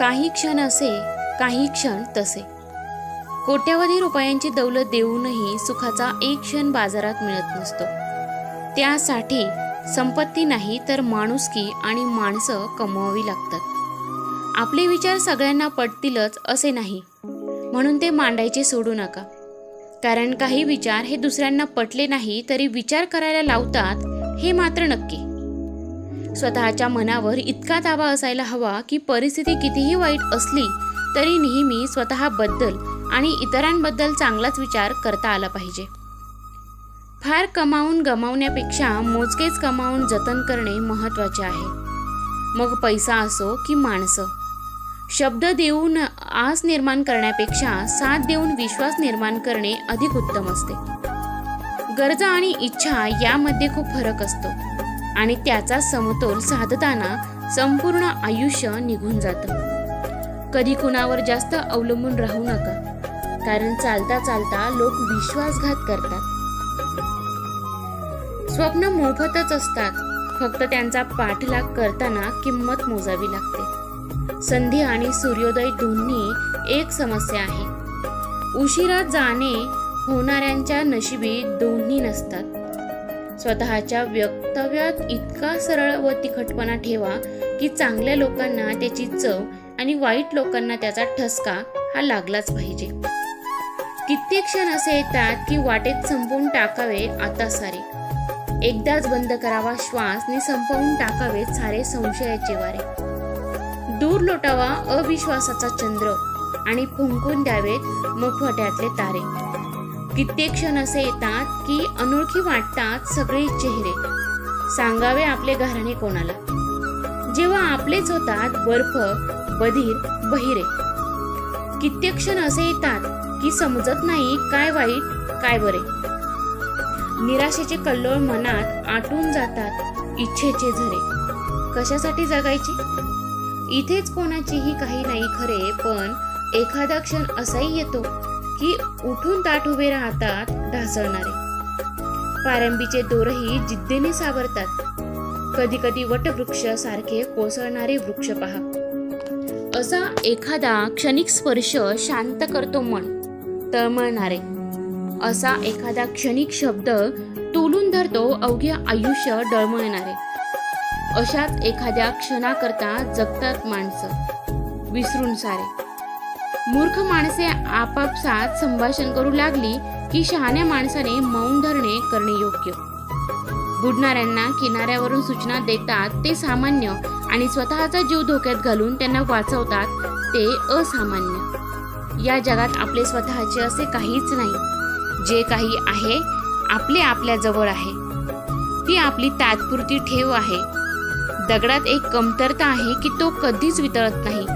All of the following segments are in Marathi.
काही क्षण असे काही क्षण तसे. कोट्यावधी रुपयांची दौलत देऊनही सुखाचा एक क्षण बाजारात मिळत नसतो. त्यासाठी संपत्ती नाही तर माणुसकी आणि माणसं कमवावी लागतात. आपले विचार सगळ्यांना पटतीलच असे नाही. म्हणून ते मांडायचे सोडू नका. कारण काही विचार हे दुसऱ्यांना पटले नाही तरी विचार करायला लावतात हे मात्र नक्की. स्वतःच्या मनावर इतका ताबा असायला हवा की परिस्थिती कितीही वाईट असली तरी नेहमी स्वतःबद्दल आणि इतरांबद्दल चांगलाच विचार करता आला पाहिजे. फार कमावून गमावण्यापेक्षा मोजकेच कमावून जतन करणे महत्त्वाचे आहे. मग पैसा असो की माणसं. शब्द देऊन आस निर्माण करण्यापेक्षा साथ देऊन विश्वास निर्माण करणे अधिक उत्तम असते. गरजा आणि इच्छा यामध्ये खूप फरक असतो. आणि त्याचा समतोल साधताना संपूर्ण आयुष्य निघून जातं. कधी कुणावर जास्त अवलंबून राहू नका कारण चालता चालता लोक विश्वासघात करतात. स्वप्न मोफतच असतात फक्त त्यांचा पाठलाग करताना किंमत मोजावी लागते. संधी आणि सूर्योदय दोन्ही एक समस्या आहे. उशिरा जाणे होणाऱ्यांच्या नशिबी दोन्ही नसतात. स्वतःच्या वक्तव्यात इतका सरळ व तिखटपणा ठेवा की चांगल्या लोकांना त्याची चव आणि वाईट लोकांना त्याचा ठसका हा लागलाच पाहिजे. कित्येक क्षण असे येतात की वाटेत संपवून टाकावे आता सारे. एकदाच बंद करावा श्वास नि संपवून टाकावे सारे संशयाचे वारे. दूर लोटावा अविश्वासाचा चंद्र आणि फुंकून द्यावेत मुखवट्यातले तारे. कित्येक क्षण असे येतात की अनोळखी वाटतात सगळे चेहरे. सांगावे आपले घराणे कोणाला? जेव्हा आपलेच होतात बर्फ बधीर बहिरे. कित्येक क्षण असे येतात की समजत नाही काय वाईट काय बरे. निराशेचे कल्लोळ मनात आटून जातात इच्छेचे झरे. कशासाठी जगायचे? इथेच कोणाचीही काही नाही खरे पण एखादा क्षण असाही येतो. की उठून ताट उभे राहतात ढासळणारे. पारंबीचे दोरही जिद्दीने सावरतात. कधी कधी वटवृक्ष सारखे कोसळणारे वृक्ष पहा. असा एखादा क्षणिक स्पर्श शांत करतो मन तळमळणारे. असा एखादा क्षणिक शब्द तोलून धरतो अवघे आयुष्य डळमळणारे. अशाच एखाद्या क्षणाकरता जगतात माणसं विसरून सारे. मूर्ख माणसे आपापसात संभाषण करू लागली की शहाण्या माणसाने मौन धरणे करणे योग्य. बुडणाऱ्यांना किनाऱ्यावरून सूचना देतात ते सामान्य आणि स्वतःचा जीव धोक्यात घालून त्यांना वाचवतात ते असामान्य. या जगात आपले स्वतःचे असे काहीच नाही. जे काही आहे आपले आपल्या जवळ आहे. ती आपली तात्पुरती ठेव आहे. दगडात एक कमतरता आहे की तो कधीच वितळत नाही.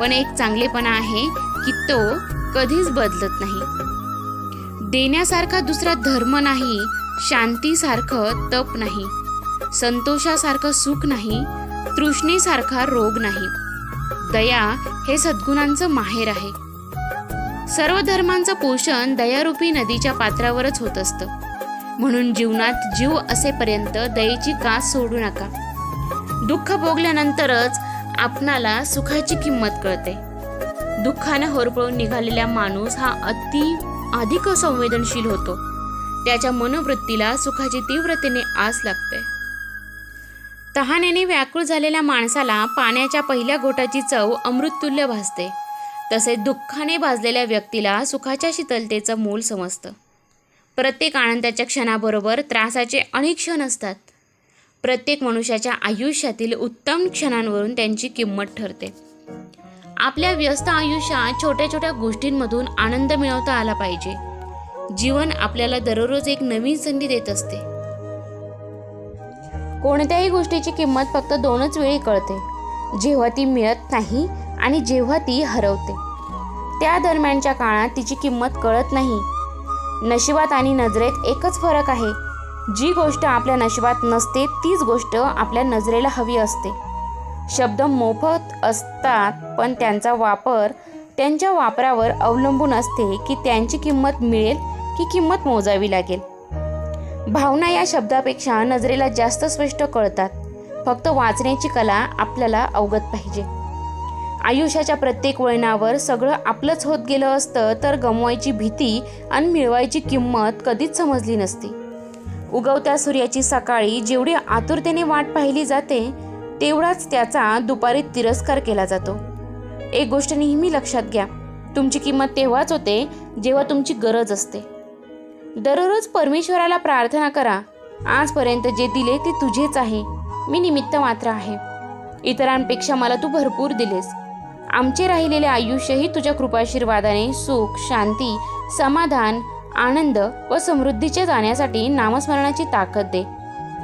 पण एक चांगलेपणा आहे की तो कधीच बदलत नाही. देण्यासारखा दुसरा धर्म नाही शांतीसारखं तप नाही संतोषासारखं सुख नाही तृष्णेसारखा रोग नाही. दया हे सद्गुणांचं माहेर आहे. सर्व धर्मांचं पोषण दयारूपी नदीच्या पात्रावरच होत असतं. म्हणून जीवनात जीव असेपर्यंत दयेची कास सोडू नका. दुःख भोगल्यानंतरच आपणाला सुखाची किंमत कळते. दुःखानं होरपळून निघालेला माणूस हा अति अधिक संवेदनशील होतो. त्याच्या मनोवृत्तीला सुखाची तीव्रतेने आस लागते. तहानेने व्याकुळ झालेल्या माणसाला पाण्याच्या पहिल्या घोटाची चव अमृततुल्य भासते. तसे दुःखाने भाजलेल्या व्यक्तीला सुखाच्या शीतलतेचं मूल समजतं. प्रत्येक आनंदाच्या क्षणाबरोबर त्रासाचे अनेक क्षण असतात. प्रत्येक मनुष्याच्या आयुष्यातील उत्तम क्षणांवरून त्यांची किंमत ठरते. आपल्या व्यस्त आयुष्यात छोट्या छोट्या गोष्टींमधून आनंद मिळवता आला पाहिजे. जीवन आपल्याला दररोज एक नवीन संधी देत असते. कोणत्याही गोष्टीची किंमत फक्त दोनच वेळी कळते. जेव्हा ती मिळत नाही आणि जेव्हा ती हरवते. त्या दरम्यानच्या काळात तिची किंमत कळत नाही. नशिबात आणि नजरेत एकच फरक आहे. जी गोष्ट आपल्या नशिबात नसते तीच गोष्ट आपल्या नजरेला हवी असते. शब्द मोफत असतात पण त्यांचा वापर त्यांच्या वापरावर अवलंबून असते की त्यांची किंमत मिळेल की किंमत मोजावी लागेल. भावना या शब्दापेक्षा नजरेला जास्त स्पष्ट कळतात. फक्त वाचण्याची कला आपल्याला अवगत पाहिजे. आयुष्याच्या प्रत्येक वळणावर सगळं आपलंच होत गेलं असतं तर गमवायची भीती आणि मिळवायची किंमत कधीच समजली नसती. उगवत्या सूर्याची सकाळी जेवढी आतुरतेने वाट पाहिली जाते तेवढाच त्याचा दुपारी तिरस्कार केला जातो. एक गोष्ट नेहमी लक्षात घ्या तुमची किंमत तेव्हाच होते जेव्हा तुमची गरज असते. दररोज परमेश्वराला प्रार्थना करा आजपर्यंत जे दिले ते तुझेच आहे मी निमित्त मात्र आहे. इतरांपेक्षा मला तू भरपूर दिलेस. आमचे राहिलेले आयुष्यही तुझ्या कृपाशीर्वादाने सुख शांती समाधान आनंद व समृद्धीचे जाण्यासाठी नामस्मरणाची ताकद दे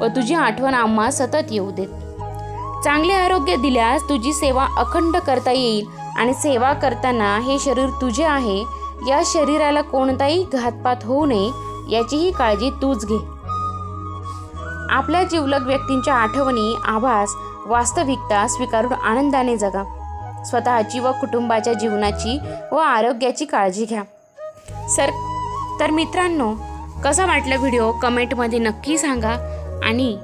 व तुझी आठवण आम्हा सतत येऊ देत. चांगले आरोग्य दिल्यास तुझी सेवा अखंड करता येईल आणि सेवा करताना हे शरीर तुझे आहे या शरीराला कोणताही घातपात होऊ नये याचीही काळजी तूच घे. आपल्या जिवलग व्यक्तींच्या आठवणी आभास वास्तविकता स्वीकारून आनंदाने जगा. स्वतःची व कुटुंबाच्या जीवनाची व आरोग्याची काळजी घ्या. सर तर मित्रांनो कसा वाटला व्हिडिओ कमेंटमध्ये नक्की सांगा. आणि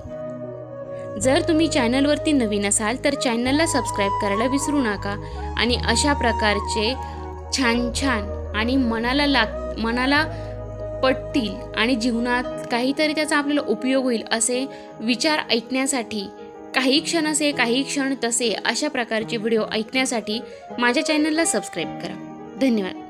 जर तुम्ही चॅनलवरती नवीन असाल तर चॅनलला सबस्क्राईब करायला विसरू नका. आणि अशा प्रकारचे छान छान आणि मनाला लाग मनाला पटतील आणि जीवनात काहीतरी त्याचा आपल्याला उपयोग होईल असे विचार ऐकण्यासाठी काही क्षण असे काही क्षण तसे अशा प्रकारचे व्हिडिओ ऐकण्यासाठी माझ्या चॅनलला सबस्क्राईब करा. धन्यवाद.